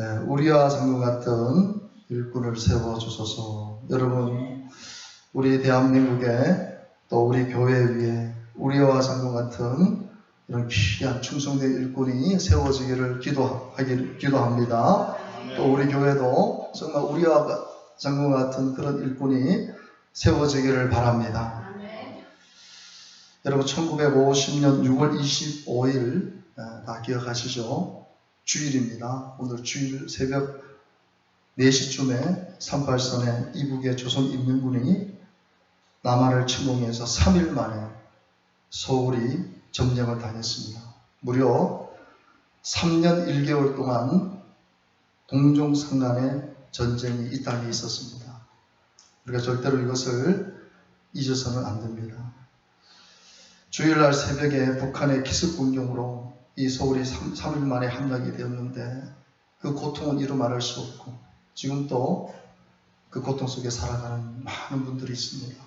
예, 우리와 장군 같은 일꾼을 세워 주소서. 여러분, 우리 대한민국에 또 우리 교회 위에 우리와 장군 같은 이런 귀한 충성된 일꾼이 세워지기를 기도하기 기도합니다. 또 우리 교회도 정말 우리와 장군 같은 그런 일꾼이 세워지기를 바랍니다. 여러분 1950년 6월 25일 다 기억하시죠? 주일입니다. 오늘 주일 새벽 4시쯤에 38선에 이북의 조선인민군이 남한을 침공해서 3일 만에 서울이 점령을 당했습니다. 무려 3년 1개월 동안 동종상간의 전쟁이 이 땅에 있었습니다. 우리가 절대로 이것을 잊어서는 안 됩니다. 주일날 새벽에 북한의 기습 공격으로 이 서울이 3, 3일 만에 함락이 되었는데 그 고통은 이루 말할 수 없고 지금도 그 고통 속에 살아가는 많은 분들이 있습니다.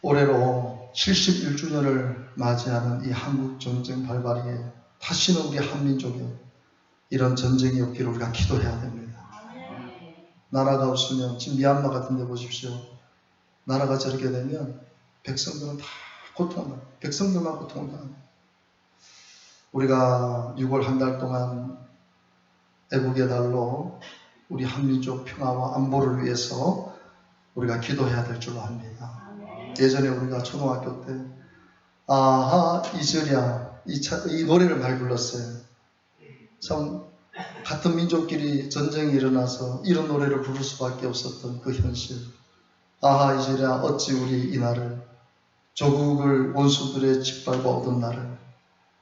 올해로 71주년을 맞이하는 이 한국 전쟁 발발에 다시는 우리 한민족에 이런 전쟁이 없기를 우리가 기도해야 됩니다. 나라가 없으면 지금 미얀마 같은 데 보십시오. 나라가 저렇게 되면 백성들은 다 고통을. 백성들만 고통을 당합니다. 우리가 6월 한 달 동안 애국의 달로 우리 한민족 평화와 안보를 위해서 우리가 기도해야 될 줄로 압니다. 예전에 우리가 초등학교 때 아하 이절이야 이, 차, 이 노래를 많이 불렀어요. 참 같은 민족끼리 전쟁이 일어나서 이런 노래를 부를 수밖에 없었던 그 현실. 아하 이절이야 어찌 우리 이 날을 조국을 원수들의 짓밟아 얻은 날을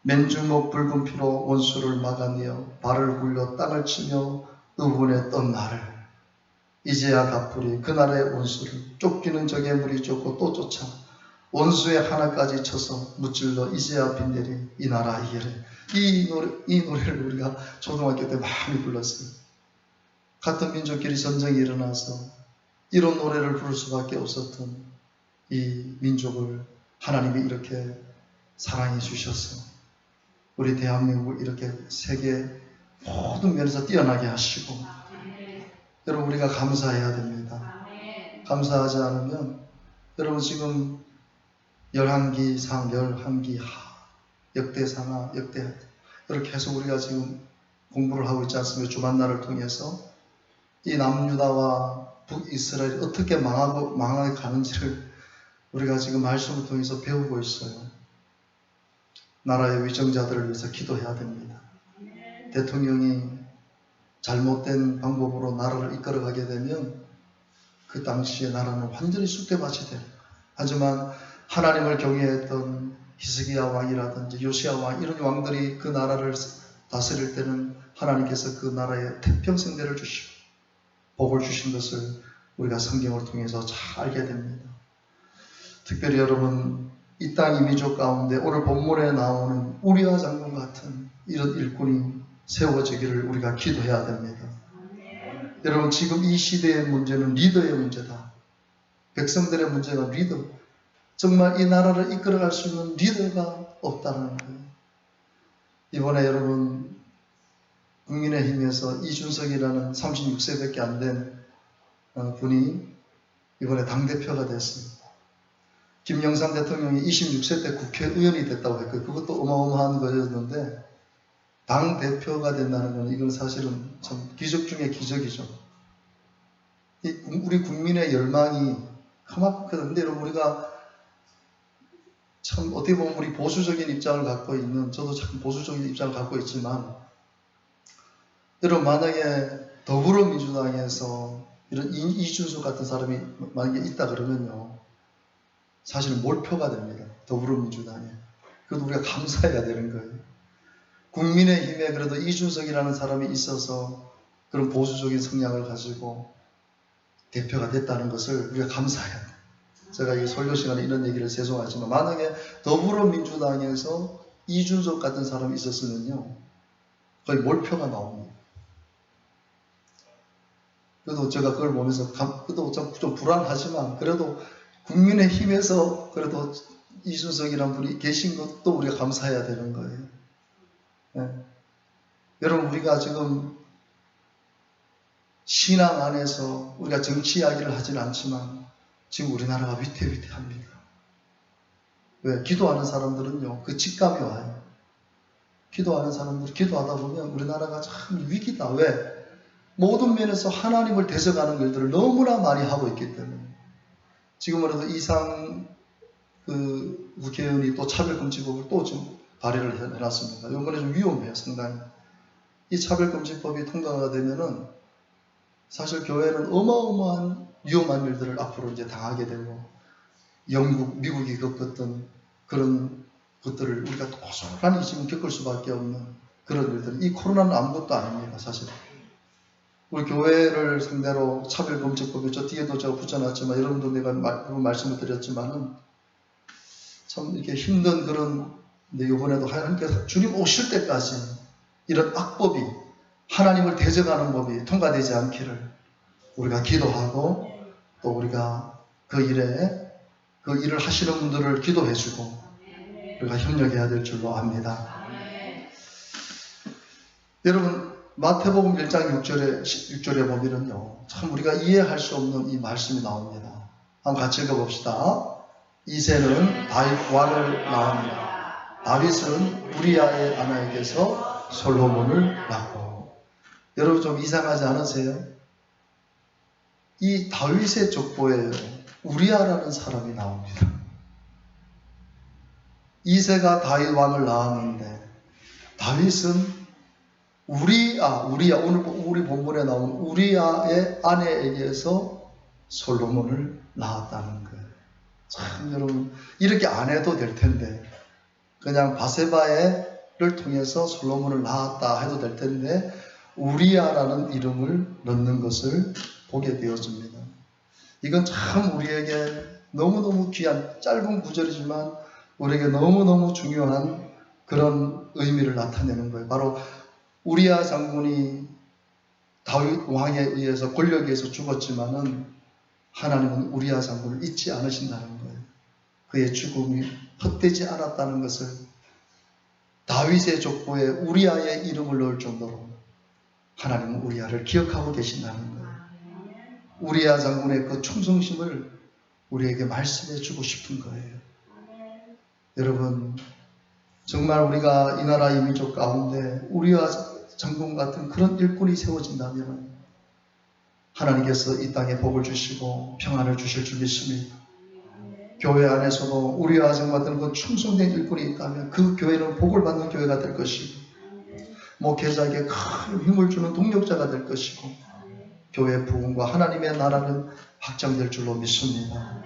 맨주먹 붉은 피로 원수를 막아내어 발을 굴려 땅을 치며 떤 날을 이제야 갚으리 그날의 원수를 쫓기는 적의 물이 쫓고 또 쫓아 원수의 하나까지 쳐서 무찔러 이제야 빈대리 이 나라 이해를 이 노래 이 노래를 우리가 초등학교 때 많이 불렀어요. 같은 민족끼리 전쟁이 일어나서 이런 노래를 부를 수밖에 없었던 이 민족을 하나님이 이렇게 사랑해 주셔서 우리 대한민국을 이렇게 세계 모든 면에서 뛰어나게 하시고 여러분 우리가 감사해야 됩니다. 감사하지 않으면 여러분 지금 열한기상, 열한기하, 역대상하, 역대 이렇게 해서 우리가 지금 공부를 하고 있지 않습니까? 주만나를 통해서 이 남유다와 북이스라엘이 어떻게 망하고 망하게 가는지를 우리가 지금 말씀을 통해서 배우고 있어요. 나라의 위정자들을 위해서 기도해야 됩니다. 대통령이 잘못된 방법으로 나라를 이끌어가게 되면 그 당시에 나라는 완전히 쑥대밭이 돼요. 하지만 하나님을 경외했던 히스기야 왕이라든지 요시야 왕 이런 왕들이 그 나라를 다스릴 때는 하나님께서 그 나라에 태평성대를 주시고 복을 주신 것을 우리가 성경을 통해서 잘 알게 됩니다. 특별히 여러분 이 땅 이민족 가운데 오늘 본문에 나오는 우리와 장군 같은 이런 일꾼이 세워지기를 우리가 기도해야 됩니다. 여러분 지금 이 시대의 문제는 리더의 문제다. 백성들의 문제가 리더. 정말 이 나라를 이끌어갈 수 있는 리더가 없다는 거예요. 이번에 여러분 국민의힘에서 이준석이라는 36세밖에 안 된 분이 이번에 당대표가 됐습니다. 김영삼 대통령이 26세 때 국회의원이 됐다고 했고 그것도 어마어마한 거였는데 당 대표가 된다는 것은 이건 사실은 참 기적 중의 기적이죠. 우리 국민의 열망이 그만큼 여러분 우리가 참 어떻게 보면 우리 보수적인 입장을 갖고 있는 저도 참 보수적인 입장을 갖고 있지만 여러분 만약에 더불어민주당에서 이런 이준석 같은 사람이 만약에 있다 그러면요 사실은 몰표가 됩니다 더불어민주당에 그것도 우리가 감사해야 되는 거예요 국민의힘에 그래도 이준석이라는 사람이 있어서 그런 보수적인 성향을 가지고 대표가 됐다는 것을 우리가 감사해야 돼요. 제가 이 설교 시간에 이런 얘기를 죄송하지만 만약에 더불어민주당에서 이준석 같은 사람이 있었으면요 거의 몰표가 나옵니다. 그래도 제가 그걸 보면서 감, 그래도 좀, 좀 불안하지만 그래도 국민의힘에서 그래도 이준석이라는 분이 계신 것도 우리가 감사해야 되는 거예요. 네. 여러분 우리가 지금 신앙 안에서 우리가 정치 이야기를 하지는 않지만 지금 우리나라가 위태위태합니다. 왜? 기도하는 사람들은요, 그 직감이 와요. 기도하는 사람들, 기도하다 보면 우리나라가 참 위기다. 왜? 모든 면에서 하나님을 대적하는 일들을 너무나 많이 하고 있기 때문에. 지금으로도 이상 그 국회의원이 또 차별금지법을 또 지금 발의를 해놨습니다. 이번에 좀 위험해요, 상당히. 이 차별금지법이 통과가 되면은 사실 교회는 어마어마한 위험한 일들을 앞으로 이제 당하게 되고 영국, 미국이 겪었던 그런 것들을 우리가 고스란히 지금 겪을 수밖에 없는 그런 일들. 이 코로나는 아무것도 아닙니다, 사실. 우리 교회를 상대로 차별금지법이 저 뒤에도 제가 붙여놨지만 여러분도 내가 말, 그 말씀을 드렸지만은 참 이렇게 힘든 그런 근데 이번에도 하나님께서 주님 오실 때까지 이런 악법이 하나님을 대적하는 법이 통과되지 않기를 우리가 기도하고 또 우리가 그 일에 그 일을 하시는 분들을 기도해주고 우리가 협력해야 될 줄로 압니다. 여러분 마태복음 1장 6절에 6절에 보면은요 참 우리가 이해할 수 없는 이 말씀이 나옵니다. 한번 같이 읽어봅시다. 이세는 다윗 왕을 낳았느라 다윗은 우리아의 아나에게서 솔로몬을 낳고 여러분 좀 이상하지 않으세요? 이 다윗의 족보에 우리아라는 사람이 나옵니다. 이세가 다윗 왕을 낳았는데 다윗은 우리아, 우리아 오늘 우리 본문에 나온 우리아의 아내에게서 솔로몬을 낳았다는 거예요. 참 여러분 이렇게 안 해도 될 텐데 그냥 바세바를 통해서 솔로몬을 낳았다 해도 될 텐데 우리아라는 이름을 넣는 것을 보게 되어집니다. 이건 참 우리에게 너무너무 귀한 짧은 구절이지만 우리에게 너무너무 중요한 그런 의미를 나타내는 거예요. 바로 우리아 장군이 다윗 왕에 의해서 권력에 의해서 죽었지만은 하나님은 우리아 장군을 잊지 않으신다는 거예요. 그의 죽음이 헛되지 않았다는 것을 다윗의 족보에 우리아의 이름을 넣을 정도로 하나님은 우리아를 기억하고 계신다는 거예요. 우리아 장군의 그 충성심을 우리에게 말씀해 주고 싶은 거예요. 여러분, 정말 우리가 이 나라 이 민족 가운데 우리아 장군 같은 그런 일꾼이 세워진다면 하나님께서 이 땅에 복을 주시고 평안을 주실 줄 믿습니다. 교회 안에서도 우리 아정 같은 그 충성된 일꾼이 있다면 그 교회는 복을 받는 교회가 될 것이고 목회자에게 큰 힘을 주는 동력자가 될 것이고 교회 부흥과 하나님의 나라는 확장될 줄로 믿습니다.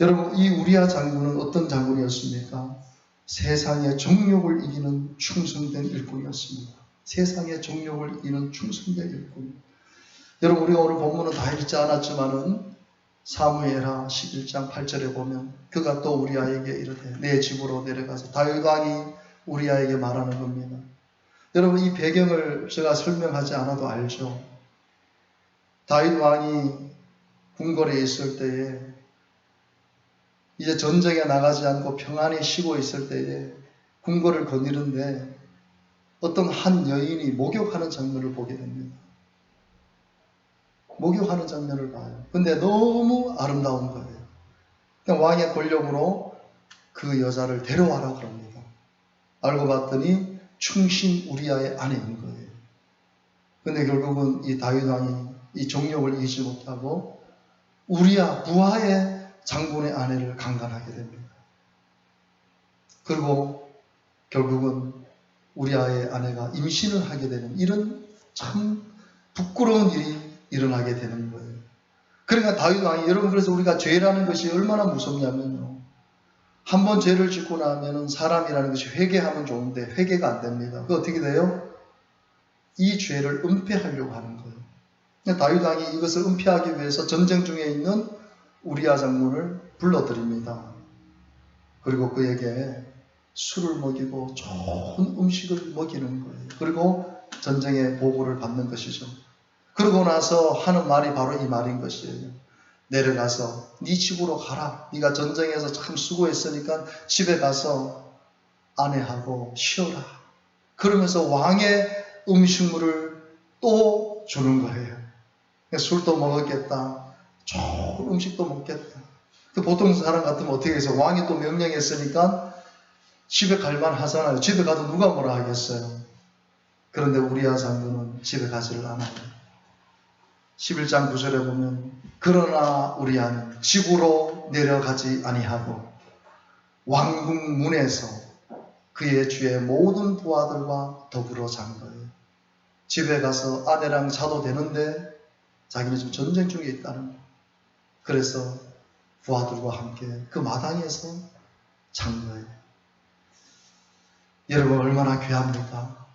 여러분 이 우리아 장군은 어떤 장군이었습니까? 세상의 정욕을 이기는 충성된 일꾼이었습니다. 세상의 정욕을 이기는 충성된 일꾼. 여러분 우리가 오늘 본문은 다 읽지 않았지만은 사무엘하 11장 8절에 보면 그가 또 우리아에게 이르되 내 집으로 내려가서 다윗 왕이 우리아에게 말하는 겁니다. 여러분 이 배경을 제가 설명하지 않아도 알죠. 다윗 왕이 궁궐에 있을 때에 이제 전쟁에 나가지 않고 평안히 쉬고 있을 때에 궁궐을 거니는데 어떤 한 여인이 목욕하는 장면을 보게 됩니다. 목욕하는 장면을 봐요. 근데 너무 아름다운 거예요. 왕의 권력으로 그 여자를 데려와라 그럽니다. 알고 봤더니 충신 우리아의 아내인 거예요. 근데 결국은 이 다윗 왕이 이 정욕을 이기지 못하고 우리아 부하의 장군의 아내를 강간하게 됩니다. 그리고 결국은 우리 아의 아내가 임신을 하게 되는 이런 참 부끄러운 일이 일어나게 되는 거예요. 그러니까 다윗 왕이 여러분 그래서 우리가 죄라는 것이 얼마나 무섭냐면요. 한 번 죄를 짓고 나면은 사람이라는 것이 회개하면 좋은데 회개가 안 됩니다. 그 어떻게 돼요? 이 죄를 은폐하려고 하는 거예요. 그러니까 다윗 왕이 이것을 은폐하기 위해서 전쟁 중에 있는 우리아 장군을 불러들입니다. 그리고 그에게 술을 먹이고 좋은 음식을 먹이는 거예요. 그리고 전쟁의 보고를 받는 것이죠. 그러고 나서 하는 말이 바로 이 말인 것이에요. 내려가서 네 집으로 가라. 네가 전쟁에서 참 수고했으니까 집에 가서 아내하고 쉬어라. 그러면서 왕의 음식물을 또 주는 거예요. 술도 먹었겠다. 좋은 음식도 먹겠다. 그 보통 사람 같으면 어떻게 해서 왕이 또 명령했으니까 집에 갈만 하잖아요. 집에 가도 누가 뭐라 하겠어요. 그런데 우리아 장군은 집에 가지를 않아요. 11장 9절에 보면 그러나 우리아는 집으로 내려가지 아니하고 왕궁 문에서 그의 주의 모든 부하들과 더불어 잔 거예요. 집에 가서 아내랑 자도 되는데 자기는 지금 전쟁 중에 있다는 거예요. 그래서 부하들과 함께 그 마당에서 잔 거예요. 여러분 얼마나 귀합니까?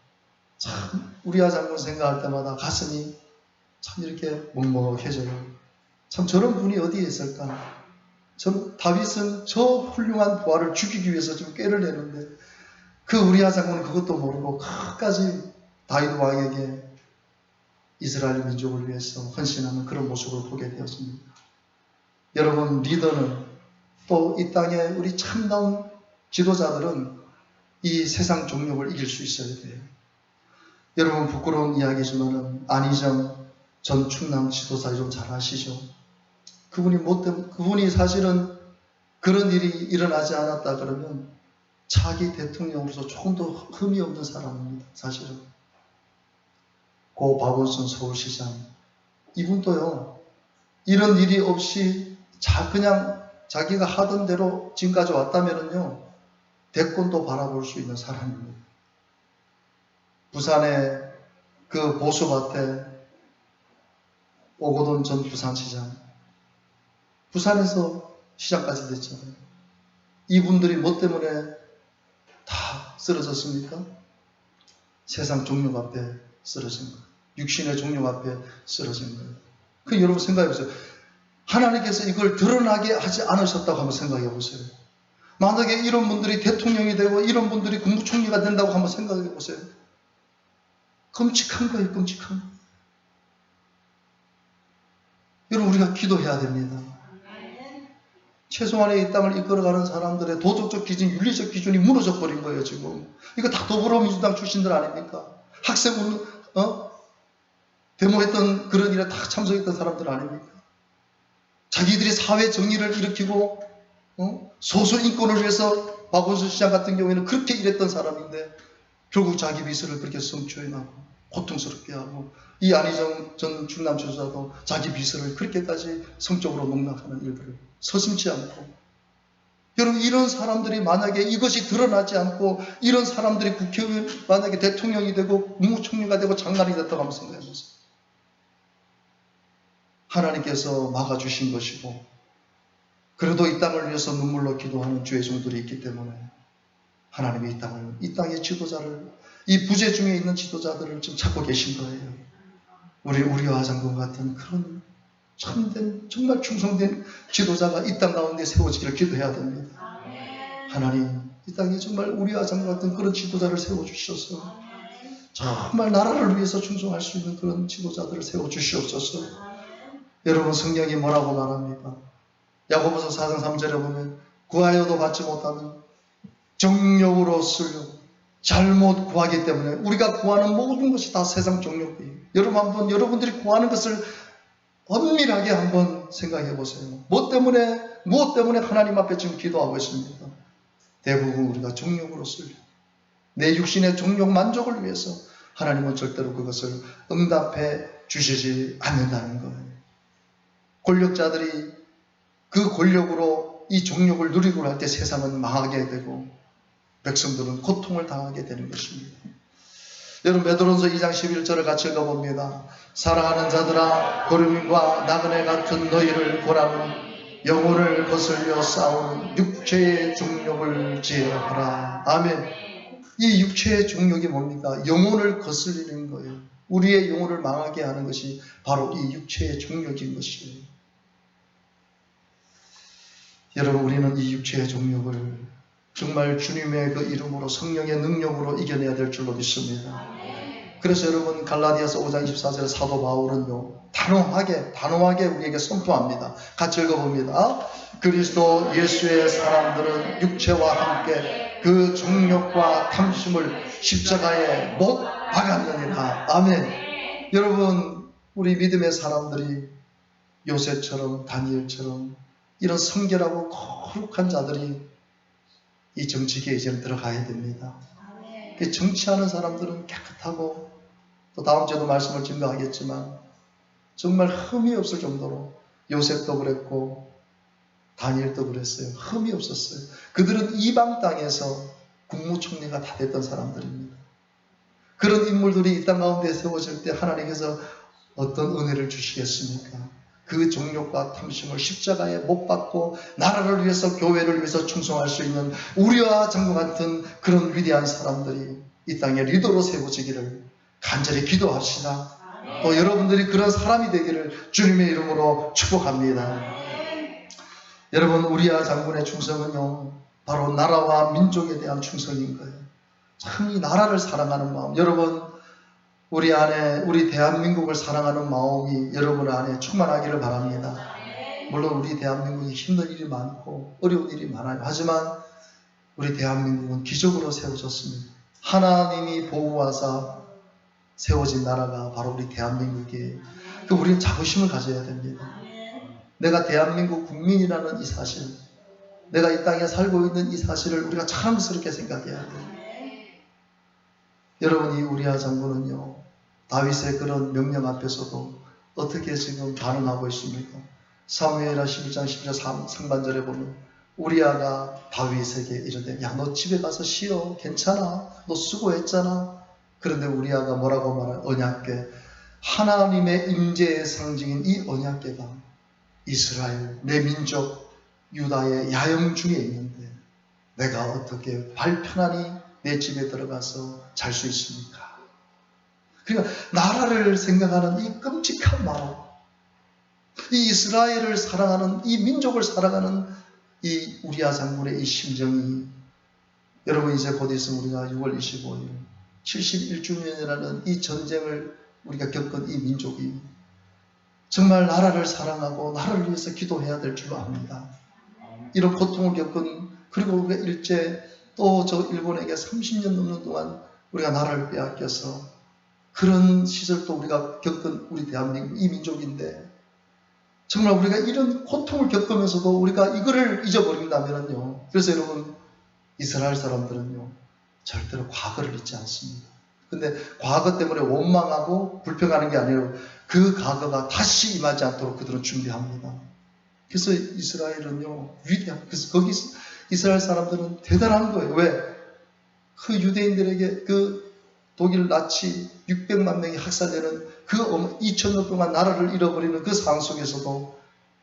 참 우리 아장군 생각할 때마다 가슴이 참 이렇게 먹먹해져요. 참 저런 분이 어디에 있을까? 전 다윗은 저 훌륭한 부하를 죽이기 위해서 지금 꾀를 내는데 그 우리아 장군은 그것도 모르고 끝까지 다윗 왕에게 이스라엘 민족을 위해서 헌신하는 그런 모습을 보게 되었습니다. 여러분 리더는 또 이 땅에 우리 참다운 지도자들은 이 세상 종력을 이길 수 있어야 돼요. 여러분 부끄러운 이야기지만은 안희정 전 충남 지도자 좀잘 아시죠? 그분이 뭐 때문에 그분이 사실은 그런 일이 일어나지 않았다 그러면 차기 대통령으로서 조금 더 흠이 없는 사람입니다. 사실은 고 박원순 서울시장 이분도요 이런 일이 없이 자 그냥 자기가 하던 대로 지금까지 왔다면은요 대권도 바라볼 수 있는 사람입니다. 부산의 그 보수밭에 오고돈 전 부산시장 부산에서 시장까지 됐잖아요. 이분들이 뭐 때문에 다 쓰러졌습니까? 세상 종력 앞에 쓰러진 거예요. 육신의 종력 앞에 쓰러진 거예요. 그 여러분 생각해 보세요. 하나님께서 이걸 드러나게 하지 않으셨다고 한번 생각해 보세요. 만약에 이런 분들이 대통령이 되고 이런 분들이 국무총리가 된다고 한번 생각해 보세요. 끔찍한 거예요, 끔찍한 거. 여러분, 우리가 기도해야 됩니다. 최소한의 이 땅을 이끌어가는 사람들의 도덕적 기준, 윤리적 기준이 무너져 버린 거예요, 지금. 이거 다 더불어민주당 출신들 아닙니까? 학생, 운- 어? 데모했던 그런 일에 다 참석했던 사람들 아닙니까? 자기들이 사회 정의를 일으키고, 어? 소수 인권을 위해서 박원순 시장 같은 경우에는 그렇게 일했던 사람인데, 결국 자기 비서를 그렇게 성추행하고, 고통스럽게 하고, 이 안희정 전 충남 지도자도 자기 비서를 그렇게까지 성적으로 농락하는 일들을 서슴지 않고 여러분 이런 사람들이 만약에 이것이 드러나지 않고 이런 사람들이 국회의원 만약에 대통령이 되고 국무총리가 되고 장관이 됐다고 한번 생각해 보세요. 하나님께서 막아주신 것이고 그래도 이 땅을 위해서 눈물로 기도하는 주의 종들이 있기 때문에 하나님이 이 땅을 이 땅의 지도자를 이 부재 중에 있는 지도자들을 지금 찾고 계신 거예요. 우리 우리와 장군 같은 그런 참된 정말 충성된 지도자가 이 땅 가운데 세워지기를 기도해야 됩니다. 하나님 이 땅에 정말 우리와 장군 같은 그런 지도자를 세워 주셔서 정말 나라를 위해서 충성할 수 있는 그런 지도자들을 세워 주시옵소서. 여러분 성경이 뭐라고 말합니까? 야고보서 4장 3절에 보면 구하여도 받지 못하는 정욕으로 쓸려 잘못 구하기 때문에 우리가 구하는 모든 것이 다 세상 정욕이에요. 여러분 한번 여러분들이 구하는 것을 엄밀하게 한번 생각해 보세요. 뭐 때문에 무엇 때문에 하나님 앞에 지금 기도하고 있습니까? 대부분 우리가 정욕으로 쓸려 내 육신의 정욕 만족을 위해서 하나님은 절대로 그것을 응답해 주시지 않는다는 거예요. 권력자들이 그 권력으로 이 정욕을 누리고 할 때 세상은 망하게 되고 백성들은 고통을 당하게 되는 것입니다. 여러분 베드로전서 2장 11절을 같이 읽어봅니다. 사랑하는 자들아 고름과 나그네 같은 너희를 보라는 영혼을 거슬려 싸우는 육체의 중력을 제어하라. 아멘. 이 육체의 중력이 뭡니까? 영혼을 거슬리는 거예요. 우리의 영혼을 망하게 하는 것이 바로 이 육체의 중력인 것이에요. 여러분 우리는 이 육체의 중력을 정말 주님의 그 이름으로 성령의 능력으로 이겨내야 될 줄로 믿습니다. 그래서 여러분 갈라디아서 5장 24절에 사도 바울은요 단호하게 단호하게 우리에게 선포합니다. 같이 읽어봅니다. 그리스도 예수의 사람들은 육체와 함께 그 정욕과 탐심을 십자가에 못 박았느니라. 아멘. 여러분 우리 믿음의 사람들이 요셉처럼 다니엘처럼 이런 성결하고 거룩한 자들이 이 정치계에 이제는 들어가야 됩니다. 그 정치하는 사람들은 깨끗하고 또 다음 주에도 말씀을 증거하겠지만 정말 흠이 없을 정도로 요셉도 그랬고 다니엘도 그랬어요. 흠이 없었어요. 그들은 이방 땅에서 국무총리가 다 됐던 사람들입니다. 그런 인물들이 이 땅 가운데 세워질 때 하나님께서 어떤 은혜를 주시겠습니까? 그 정욕과 탐심을 십자가에 못 박고 나라를 위해서 교회를 위해서 충성할 수 있는 우리와 장과 같은 그런 위대한 사람들이 이 땅에 리더로 세워지기를 간절히 기도합시다. 또 여러분들이 그런 사람이 되기를 주님의 이름으로 축복합니다. 여러분 우리와 장군의 충성은요 바로 나라와 민족에 대한 충성인 거예요. 참 이 나라를 사랑하는 마음 여러분 우리 안에 우리 대한민국을 사랑하는 마음이 여러분 안에 충만하기를 바랍니다. 물론 우리 대한민국이 힘든 일이 많고 어려운 일이 많아요. 하지만 우리 대한민국은 기적으로 세워졌습니다. 하나님이 보호하사 세워진 나라가 바로 우리 대한민국이에요. 그 우리는 자부심을 가져야 됩니다. 내가 대한민국 국민이라는 이 사실, 내가 이 땅에 살고 있는 이 사실을 우리가 자랑스럽게 생각해야 돼요. 여러분 이 우리아 장군은요 다윗의 그런 명령 앞에서도 어떻게 지금 반응하고 있습니까? 사무엘하 11장 11절 상반절에 보면 우리아가 다윗에게 이르되 야 너 집에 가서 쉬어. 괜찮아? 너 수고했잖아. 그런데 우리아가 뭐라고 말할 언약궤 하나님의 임재의 상징인 이 언약궤가 이스라엘 내 민족 유다의 야영 중에 있는데 내가 어떻게 발 편안히 내 집에 들어가서 잘 수 있습니까? 그러니까 나라를 생각하는 이 끔찍한 마음, 이 이스라엘을 사랑하는 이 민족을 사랑하는 이 우리아 장군의 이 심정이 여러분 이제 곧 있으면 우리가 6월 25일 71주년이라는 이 전쟁을 우리가 겪은 이 민족이 정말 나라를 사랑하고 나라를 위해서 기도해야 될 줄로 압니다. 이런 고통을 겪은 그리고 우리가 일제 또 저 일본에게 30년 넘는 동안 우리가 나라를 빼앗겨서 그런 시절도 우리가 겪은 우리 대한민국 이 민족인데 정말 우리가 이런 고통을 겪으면서도 우리가 이거를 잊어버린다면요. 그래서 여러분 이스라엘 사람들은요 절대로 과거를 잊지 않습니다. 근데 과거 때문에 원망하고 불평하는 게 아니라 그 과거가 다시 임하지 않도록 그들은 준비합니다. 그래서 이스라엘은요 위대한 그래서 거기 이스라엘 사람들은 대단한 거예요. 왜? 그 유대인들에게 그 독일 나치 600만 명이 학살되는 그 2000년 동안 나라를 잃어버리는 그 상황 속에서도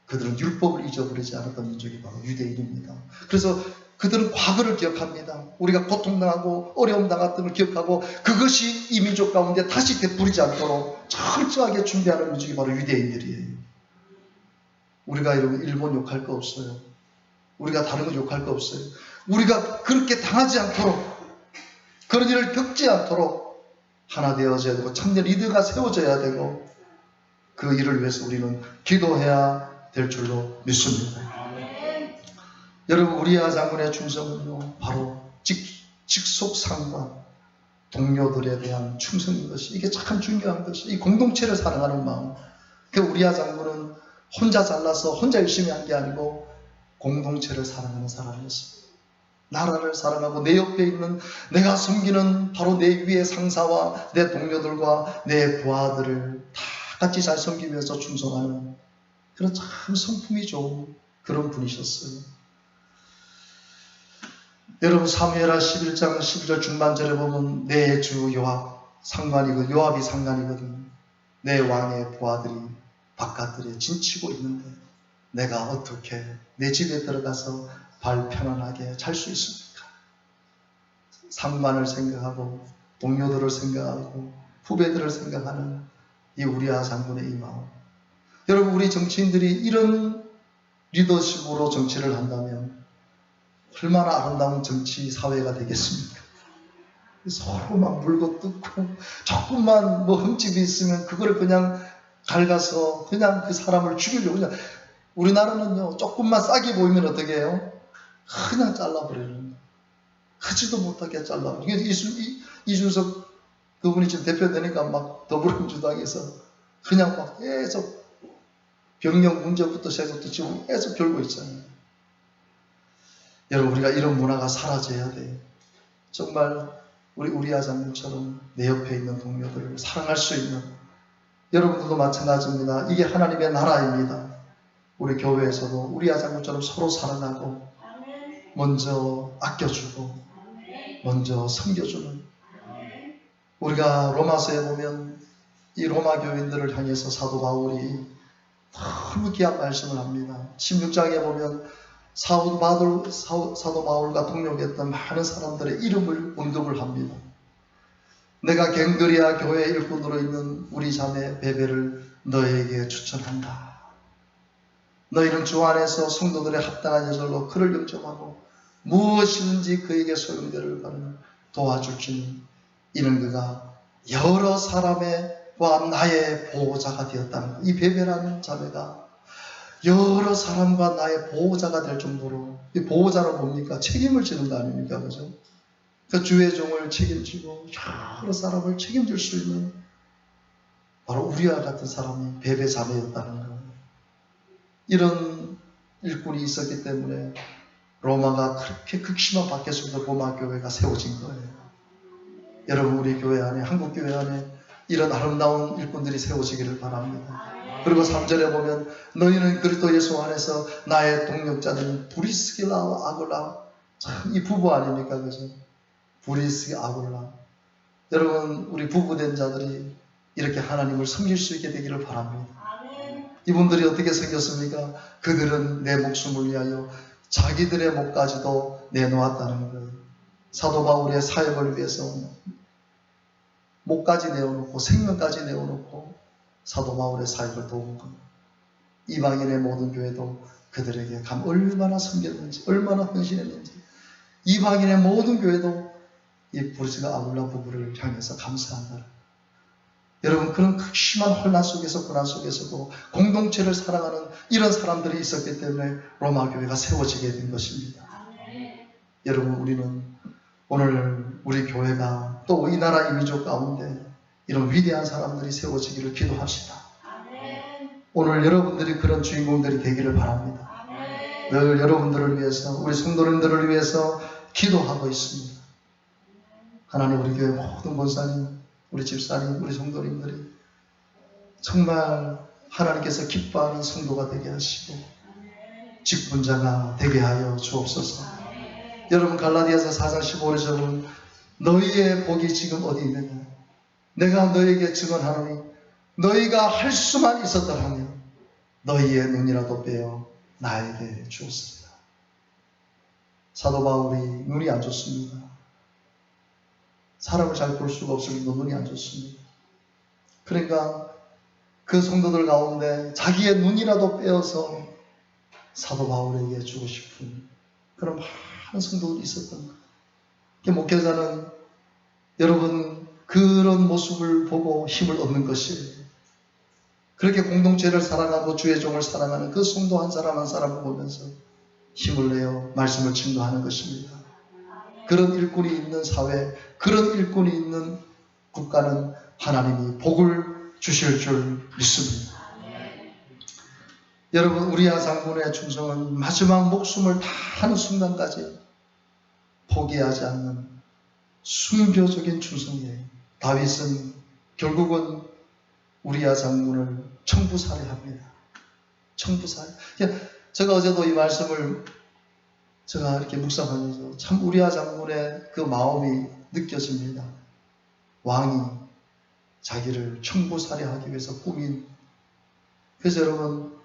그들은 율법을 잊어버리지 않았던 민족이 바로 유대인입니다. 그래서 그들은 과거를 기억합니다. 우리가 고통당하고 어려움 당했던 걸 기억하고 그것이 이 민족 가운데 다시 되풀이지 않도록 철저하게 준비하는 민족이 바로 유대인들이에요. 우리가 여러분 일본 욕할 거 없어요. 우리가 다른 거 욕할 거 없어요. 우리가 그렇게 당하지 않도록 그런 일을 겪지 않도록 하나 되어져야 되고 참된 리더가 세워져야 되고 그 일을 위해서 우리는 기도해야 될 줄로 믿습니다. 여러분 우리아 장군의 충성은요 바로 직, 직속 상관 동료들에 대한 충성인 것이 이게 참 중요한 것이 이 공동체를 사랑하는 마음. 그 우리아 장군은 혼자 잘나서 혼자 열심히 한 게 아니고 공동체를 사랑하는 사람이었습니다. 나라를 사랑하고 내 옆에 있는 내가 섬기는 바로 내 위의 상사와 내 동료들과 내 부하들을 다 같이 잘 섬기면서 충성하는 그런 참 성품이 좋은 그런 분이셨어요. 여러분 사무엘하 11장 11절 중반절에 보면 내 주 요압 상관이고 요압이 상관이거든요. 내 왕의 부하들이 바깥들에 진치고 있는데 내가 어떻게 내 집에 들어가서 발 편안하게 잘 수 있습니까? 상관을 생각하고 동료들을 생각하고 후배들을 생각하는 이 우리아 장군의 이 마음. 여러분 우리 정치인들이 이런 리더십으로 정치를 한다면 얼마나 아름다운 정치 사회가 되겠습니까? 서로 막 물고 뜯고 조금만 뭐 흠집이 있으면 그걸 그냥 갉아서 그냥 그 사람을 죽이려고 그냥 우리나라는요 조금만 싹이 보이면 어떻게 해요? 그냥 잘라버리는 하지도 못하게 잘라버리는 이, 이준석 그분이 지금 대표되니까 막 더불어민주당에서 그냥 막 계속 병력 문제부터 시작해서 지금 계속 결고 있잖아요. 여러분 우리가 이런 문화가 사라져야 돼요. 정말 우리 우리 아장님처럼 내 옆에 있는 동료들을 사랑할 수 있는 여러분들도 마찬가지입니다. 이게 하나님의 나라입니다. 우리 교회에서도 우리 아장님처럼 서로 사랑하고 먼저 아껴주고 먼저 섬겨주는 우리가 로마서에 보면 이 로마 교인들을 향해서 사도 바울이 너무 귀한 말씀을 합니다. 16장에 보면 사도 바울, 사도 바울과 동력했던 많은 사람들의 이름을 언급을 합니다. 내가 갱그리아 교회 일꾼으로 있는 우리 자매 베베를 너에게 추천한다. 너희는 주 안에서 성도들의 합당한 예절로 그를 영접하고 무엇이든지 그에게 소용되를 바라는 도와줄 줄는 이는 그가 여러 사람과 나의 보호자가 되었다는 것. 이 베베라는 자매가 여러 사람과 나의 보호자가 될 정도로 이 보호자는 뭡니까? 책임을 지는 거 아닙니까? 그죠? 그 주의 종을 책임지고 여러 사람을 책임질 수 있는 바로 우리와 같은 사람이 베베 자매였다는 거. 이런 일꾼이 있었기 때문에 로마가 그렇게 극심한 속에서 로마 교회가 세워진 거예요. 여러분 우리 교회 안에 한국 교회 안에 이런 아름다운 일꾼들이 세워지기를 바랍니다. 그리고 3절에 보면 너희는 그리스도 예수 안에서 나의 동력자들은 브리스길라와 아굴라 참 이 부부 아닙니까 그죠? 브리스기 아굴라 여러분 우리 부부된 자들이 이렇게 하나님을 섬길 수 있게 되기를 바랍니다. 이분들이 어떻게 생겼습니까? 그들은 내 목숨을 위하여 자기들의 목까지도 내놓았다는 거예요. 사도 바울의 사역을 위해서 목까지 내어놓고 생명까지 내어놓고 사도 바울의 사역을 도운 겁니다. 이방인의 모든 교회도 그들에게 감 얼마나 섬겼는지 얼마나 헌신했는지 이방인의 모든 교회도 이 브루스가 아굴라 부부를 향해서 감사한다. 여러분 그런 극심한 혼란 속에서 고난 속에서도 공동체를 사랑하는 이런 사람들이 있었기 때문에 로마 교회가 세워지게 된 것입니다. 여러분 우리는 오늘 우리 교회가 또 이 나라 이 민족 가운데 이런 위대한 사람들이 세워지기를 기도합시다. 오늘 여러분들이 그런 주인공들이 되기를 바랍니다. 늘 여러분들을 위해서 우리 성도님들을 위해서 기도하고 있습니다. 하나님 우리 교회 모든 권사님, 우리 집사님, 우리 성도님들이 정말 하나님께서 기뻐하는 성도가 되게 하시고 직분자가 되게 하여 주옵소서. 여러분 갈라디아서 4장 15절에 적은 너희의 복이 지금 어디 있느냐? 내가 너에게 증언하노니 너희가 할 수만 있었더라면 너희의 눈이라도 빼어 나에게 주었습니다. 사도 바울이 눈이 안 좋습니다. 사람을 잘 볼 수가 정도 눈이 안 좋습니다. 그러니까 그 성도들 가운데 자기의 눈이라도 빼어서 사도 바울에게 주고 싶은 그런 많은 성도들이 있었던 거예요. 목회자는 여러분 그런 모습을 보고 힘을 얻는 것이에요. 그렇게 공동체를 사랑하고 주의 종을 사랑하는 그 성도 한 사람 한 사람을 보면서 힘을 내어 말씀을 증거하는 것입니다. 그런 일꾼이 있는 사회, 그런 일꾼이 있는 국가는 하나님이 복을 주실 줄 믿습니다. 여러분, 우리 아상군의 충성은 마지막 목숨을 다하는 순간까지 포기하지 않는 순교적인 충성이에요. 다윗은 결국은 우리아 장군을 청부살해합니다. 청부살해. 제가 어제도 이 말씀을 제가 이렇게 묵상하면서 참 우리아 장군의 그 마음이 느껴집니다. 왕이 자기를 청부살해하기 위해서 꾸민 그래서 여러분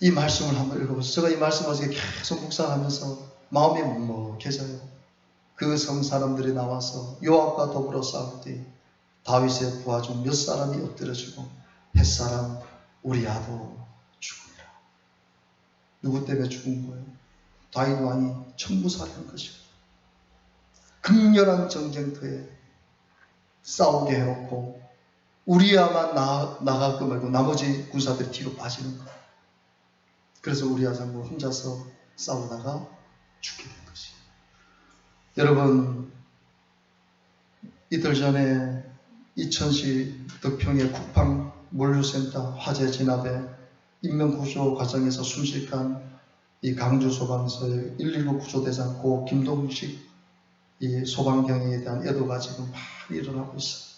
이 말씀을 한번 읽어보세요. 제가 이 말씀 어제 계속 묵상하면서 마음이 먹먹해져요. 그 성 사람들이 나와서 요압과 더불어 싸울 때 다윗의 부하 중 몇 사람이 엎드려지고 햇사람 우리아도 죽으리라. 누구 때문에 죽은 거예요? 다윗 왕이 청부살한 것이고 극렬한 전쟁터에 싸우게 해놓고 우리아만 나, 나가고 말고 나머지 군사들이 뒤로 빠지는 거예요. 그래서 우리아 장군 혼자서 싸우다가 죽게 된 것이에요. 여러분 이틀 전에 이천시 덕평의 국방 물류센터 화재 진압에 인명구조 과정에서 순직한 이 강주 소방서의 119 구조대장 고 김동식 이 소방경에 대한 애도가 지금 많이 일어나고 있어요.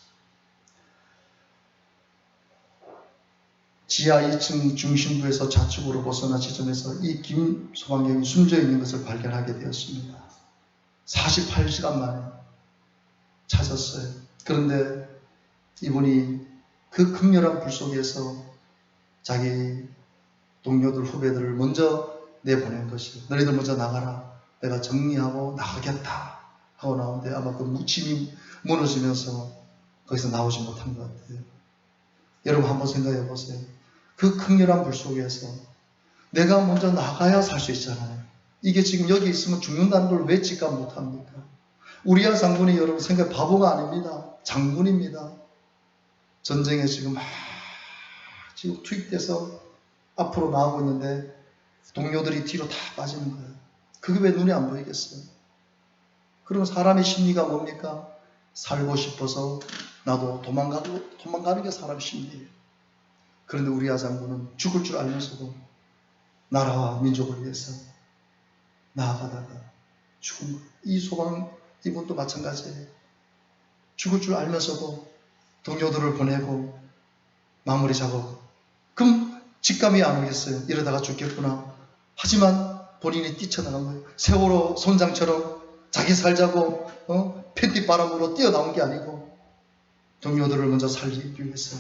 지하 2층 중심부에서 좌측으로 벗어나 지점에서 이 김 소방경이 숨져 있는 것을 발견하게 되었습니다. 48시간 만에 찾았어요. 그런데 이분이 그 극렬한 불 속에서 자기 동료들 후배들을 먼저 내보낸 것이 너희들 먼저 나가라. 내가 정리하고 나가겠다. 하고 나오는데 아마 그 무침이 무너지면서 거기서 나오지 못한 것 같아요. 여러분 한번 생각해 보세요. 그 극렬한 불 속에서 내가 먼저 나가야 살 수 있잖아요. 이게 지금 여기 있으면 죽는다는 걸 왜 직감 못합니까? 우리야 장군이 여러분 생각 바보가 아닙니다. 장군입니다. 전쟁에 지금 막 지금 투입돼서 앞으로 나오고 있는데 동료들이 뒤로 다 빠지는 거예요. 그게 왜 눈에 안 보이겠어요? 그러면 사람의 심리가 뭡니까? 살고 싶어서 나도 도망가고 도망가는 게 사람 심리예요. 그런데 우리 아장군은 죽을 줄 알면서도 나라와 민족을 위해서 나아가다가 죽은 거예요. 이 소방 이분도 마찬가지예요. 죽을 줄 알면서도 동료들을 보내고 마무리 작업. 그럼 직감이 안 오겠어요. 이러다가 죽겠구나. 하지만 본인이 뛰쳐나간 거예요. 세월호 손장처럼 자기 살자고 어? 팬티바람으로 뛰어나온 게 아니고 동료들을 먼저 살리기 위해서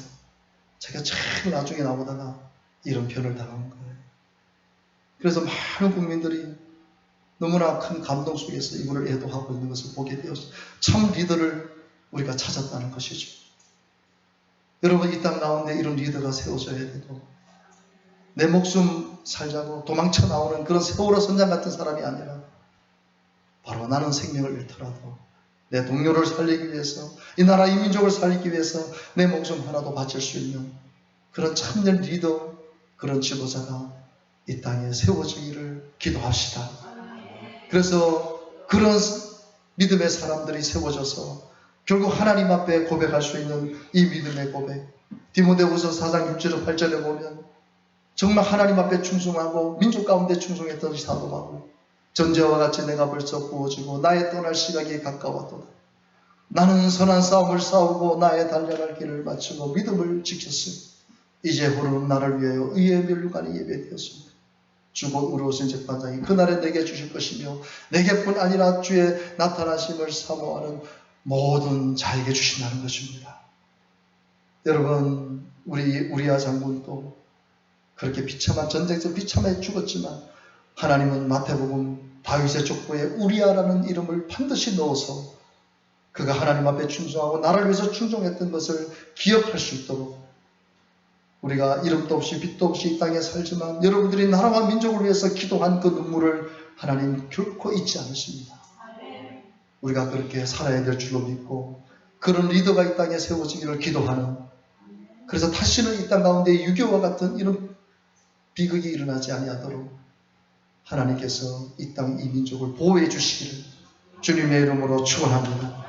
자기가 제일 나중에 나오다가 이런 변을 당한 거예요. 그래서 많은 국민들이 너무나 큰 감동 속에서 이분을 애도하고 있는 것을 보게 되었어요. 참 리더를 우리가 찾았다는 것이죠. 여러분 이 땅 가운데 이런 리더가 세워져야 되고 내 목숨 살자고 도망쳐 나오는 그런 세월호 선장 같은 사람이 아니라 바로 나는 생명을 잃더라도 내 동료를 살리기 위해서 이 나라 이민족을 살리기 위해서 내 목숨 하나도 바칠 수 있는 그런 참된 리더 그런 지도자가 이 땅에 세워지기를 기도합시다. 그래서 그런 믿음의 사람들이 세워져서 결국 하나님 앞에 고백할 수 있는 이 믿음의 고백. 디모데후서 4장 6절 8절에 보면 정말 하나님 앞에 충성하고 민족 가운데 충성했던 사도 바울. 전제와 같이 내가 벌써 구워지고 나의 떠날 시각이 가까웠도다. 나는 선한 싸움을 싸우고 나의 달려갈 길을 마치고 믿음을 지켰으니 이제 후로는 나를 위하여 의의 멸류관이 예배되었습니다. 주곧 의로우신 재판장이 그날에 내게 주실 것이며 내게뿐 아니라 주의 나타나심을 사모하는 모든 자에게 주신다는 것입니다. 여러분 우리 우리아 장군도 그렇게 비참한 전쟁에서 비참해 죽었지만 하나님은 마태복음 다윗의 족보에 우리아라는 이름을 반드시 넣어서 그가 하나님 앞에 충성하고 나를 위해서 충성했던 것을 기억할 수 있도록 우리가 이름도 없이 빛도 없이 이 땅에 살지만 여러분들이 나라와 민족을 위해서 기도한 그 눈물을 하나님 결코 잊지 않으십니다. 우리가 그렇게 살아야 될 줄로 믿고 그런 리더가 이 땅에 세워지기를 기도하는 그래서 다시는 이 땅 가운데 유교와 같은 이런 비극이 일어나지 아니하도록 하나님께서 이 땅 이 민족을 보호해 주시기를 주님의 이름으로 축원합니다.